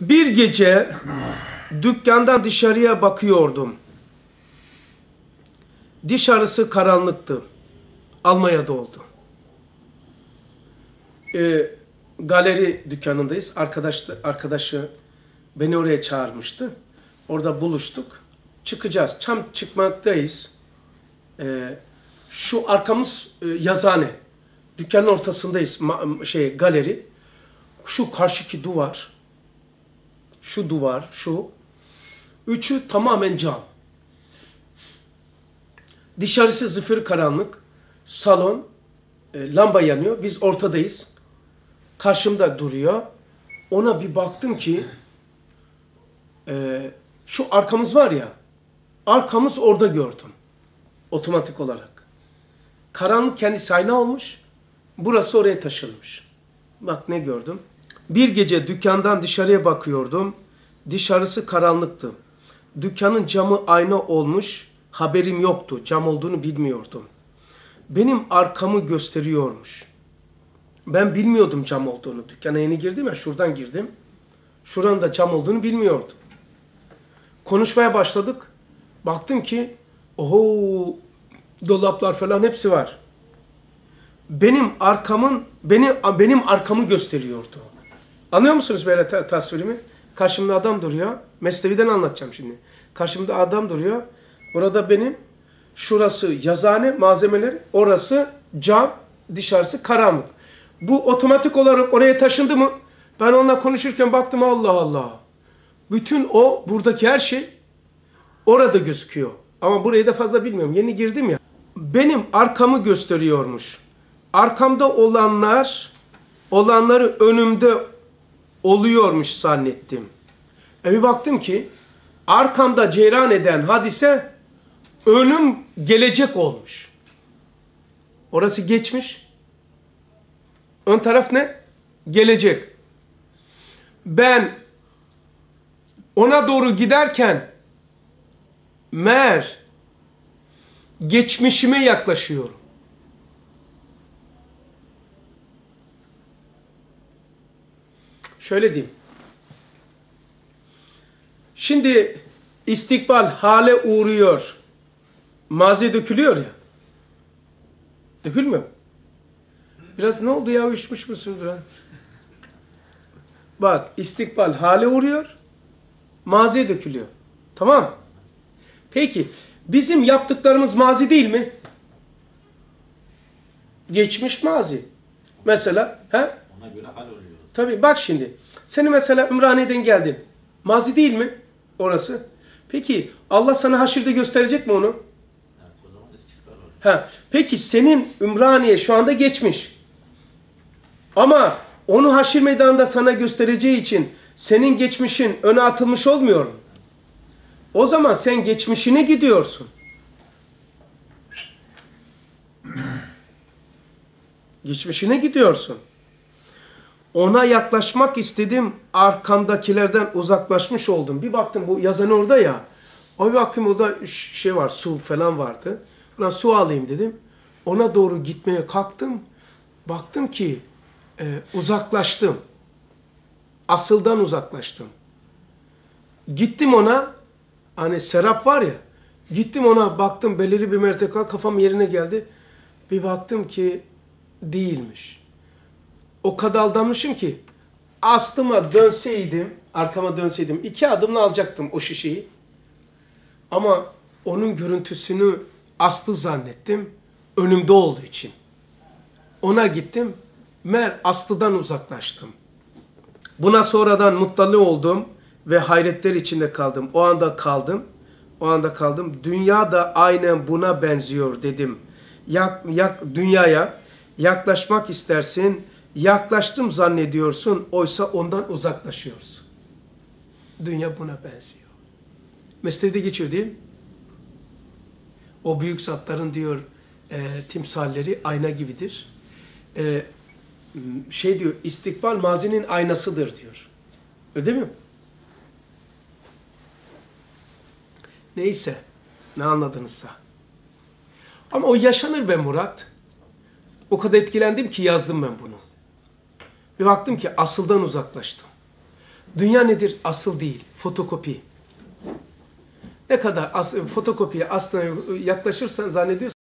Bir gece dükkandan dışarıya bakıyordum. Dışarısı karanlıktı. Almanya'da oldu. Ee, galeri dükkanındayız. Arkadaş, arkadaşı beni oraya çağırmıştı. Orada buluştuk. Çıkacağız. Tam çıkmaktayız. Ee, şu arkamız e, yazane. Dükkanın ortasındayız. Ma- şey galeri. Şu karşıki duvar. Şu duvar, şu. Üçü tamamen cam. Dışarısı zifir karanlık. Salon, e, lamba yanıyor. Biz ortadayız. Karşımda duruyor. Ona bir baktım ki e, şu arkamız var ya arkamız orada gördüm. Otomatik olarak. Karanlık kendisi ayna olmuş. Burası oraya taşınmış. Bak ne gördüm. Bir gece dükkandan dışarıya bakıyordum. Dışarısı karanlıktı. Dükkanın camı ayna olmuş. Haberim yoktu. Cam olduğunu bilmiyordum. Benim arkamı gösteriyormuş. Ben bilmiyordum cam olduğunu. Dükkana yeni girdim ya şuradan girdim. Şuranın da cam olduğunu bilmiyordum. Konuşmaya başladık. Baktım ki oho dolaplar falan hepsi var. Benim arkamın beni benim arkamı gösteriyordu. Anlıyor musunuz böyle ta- tasvirimi? Karşımda adam duruyor. Mesnevi'den anlatacağım şimdi. Karşımda adam duruyor. Burada benim şurası yazane malzemeleri, orası cam, dışarısı karanlık. Bu otomatik olarak oraya taşındı mı? Ben onunla konuşurken baktım Allah Allah. Bütün o buradaki her şey orada gözüküyor. Ama burayı da fazla bilmiyorum. Yeni girdim ya. Benim arkamı gösteriyormuş. Arkamda olanlar olanları önümde oluyormuş zannettim. E bir baktım ki arkamda ceyran eden hadise önüm gelecek olmuş. Orası geçmiş. Ön taraf ne? Gelecek. Ben ona doğru giderken meğer geçmişime yaklaşıyorum. Şöyle diyeyim. Şimdi istikbal hale uğruyor. Mazi dökülüyor ya. Dökülmüyor? Biraz ne oldu ya üşmüş müsün biraz? Bak istikbal hale uğruyor. Maziye dökülüyor. Tamam. Peki bizim yaptıklarımız mazi değil mi? Geçmiş mazi. Mesela he? Ona göre hal oluyor. Tabii bak şimdi. Seni mesela Ümraniye'den geldin. Mazi değil mi orası? Peki Allah sana haşirde gösterecek mi onu? Ha, peki senin Ümraniye şu anda geçmiş. Ama onu haşir meydanında sana göstereceği için senin geçmişin öne atılmış olmuyor mu? O zaman sen geçmişine gidiyorsun. Geçmişine gidiyorsun. Ona yaklaşmak istedim. Arkamdakilerden uzaklaşmış oldum. Bir baktım bu yazan orada ya. O bir baktım orada şey var su falan vardı. Ulan su alayım dedim. Ona doğru gitmeye kalktım. Baktım ki e, uzaklaştım. Asıldan uzaklaştım. Gittim ona. Hani serap var ya. Gittim ona baktım belirli bir mertebe kafam yerine geldi. Bir baktım ki değilmiş. O kadar aldanmışım ki aslıma dönseydim, arkama dönseydim iki adımla alacaktım o şişeyi. Ama onun görüntüsünü aslı zannettim önümde olduğu için. Ona gittim, mer aslıdan uzaklaştım. Buna sonradan mutlu oldum ve hayretler içinde kaldım. O anda kaldım. O anda kaldım. Dünya da aynen buna benziyor dedim. Yak, yak, dünyaya yaklaşmak istersin. Yaklaştım zannediyorsun. Oysa ondan uzaklaşıyorsun. Dünya buna benziyor. Mesleğde geçiyor değil mi? O büyük zatların diyor e, timsalleri ayna gibidir. E, şey diyor istikbal mazinin aynasıdır diyor. Öyle mi? Neyse ne anladınızsa. Ama o yaşanır be Murat. O kadar etkilendim ki yazdım ben bunu. Bir baktım ki asıldan uzaklaştım. Dünya nedir? Asıl değil. Fotokopi. Ne kadar as, fotokopiye aslına yaklaşırsan zannediyorsun